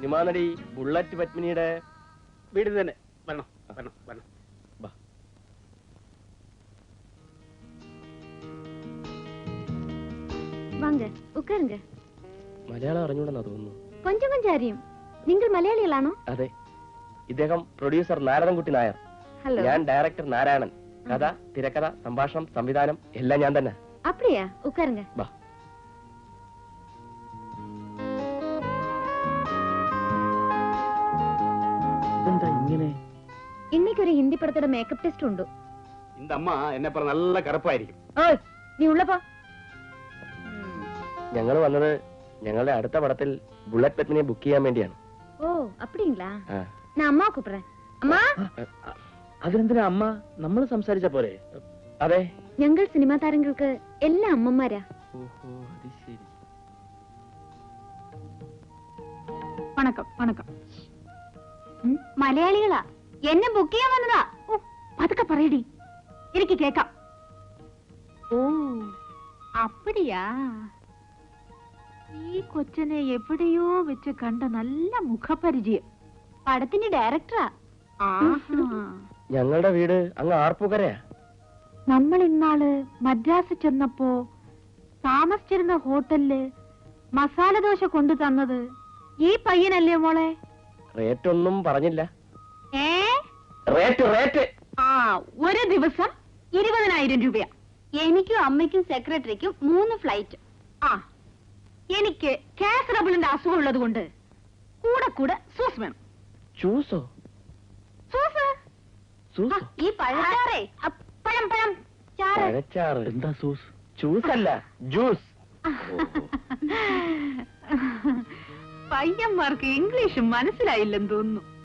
Cinema നടി bullet പത്മിനിയുടെ വീട് തന്നെ. വരണം വരണം വരണം. മലയാളം തോന്നുന്നു. അതെ. ഇദ്ദേഹം പ്രൊഡ്യൂസർ നായർ. ഞാൻ ഡയറക്ടർ നാരായണൻ. കഥ തിരക്കഥ സംഭാഷണം സംവിധാനം എല്ലാം ഞാൻ തന്നെ. அப்படியா உட்காருங்க ബാ இன்னைக்கு ஒரு ஹிந்தி படத்தோட மேக்கப் டெஸ்ட் உண்டு இந்த அம்மா എന്നെ പറ നല്ല കറുപ്പായിരിക്കും ஓய் நீ உள்ள போ ഞങ്ങൾ വന്നത് ഞങ്ങളുടെ അടുത്ത പടത്തിൽ ബുള്ളറ്റ് പത്മിനിയെ ബുക്ക് ചെയ്യാൻ വേണ്ടിയാണ് ஓ அப்படிங்களா ആ. நான் அம்மா கூப்பிடுறேன் அம்மா അതിനെന്തിനാ അമ്മ നമ്മൾ സംസാരിച്ച പോരെ അതെ ഞങ്ങൾ സിനിമാ താരങ്ങൾക്ക് എല്ലാ അമ്മമാരാ வணக்கம் வணக்கம் ம், എന്നെ ബുക്ക് ചെയ്യാൻ വന്നതാ. ഓ പറയടി. എനിക്ക് കേക്കാം ഓ അപ്പടിയാ. ഈ കൊച്ചനെ എവിടെയോ വെച്ച് കണ്ട നല്ല മുഖപരിചയം. പടത്തിന്റെ ഡയറക്ടറാ ഞങ്ങളുടെ വീട് അങ്ങ് ആർപ്പുകരയാ. നമ്മൾ ഇന്നാൾ മദ്രാസ് ചെന്നപ്പോ താമസിച്ചിരുന്ന ഹോട്ടലിൽ മസാല ദോശ കൊണ്ടു തന്നത് ഈ പയ്യനല്ലേ മോളെ? റേറ്റ് ഒന്നും പറഞ്ഞില്ല. Rate rate. ആ ഒരു ദിവസം ഇരുപതിനായിരം രൂപയാ. എനിക്കും അമ്മയ്ക്കും സെക്രട്ടറിക്കും മൂന്ന് ഫ്ലൈറ്റ്. ആ എനിക്ക് കാസറബിളിന്റെ അസുഖം ഉള്ളത് കൊണ്ട് കൂടെ കൂടെ സൂസ് വേണം. ചൂസോ? സൂസ്? സൂസോ? ഈ പഴച്ചാറേ. പഴം പഴം. ചാറ്. പഴച്ചാറ്. എന്താ സൂസ്? ജ്യൂസ്. അല്ല ജ്യൂസ് പയ്യന്മാർക്ക് ഇംഗ്ലീഷ് മനസ്സിലായില്ലെന്ന് തോന്നുന്നു.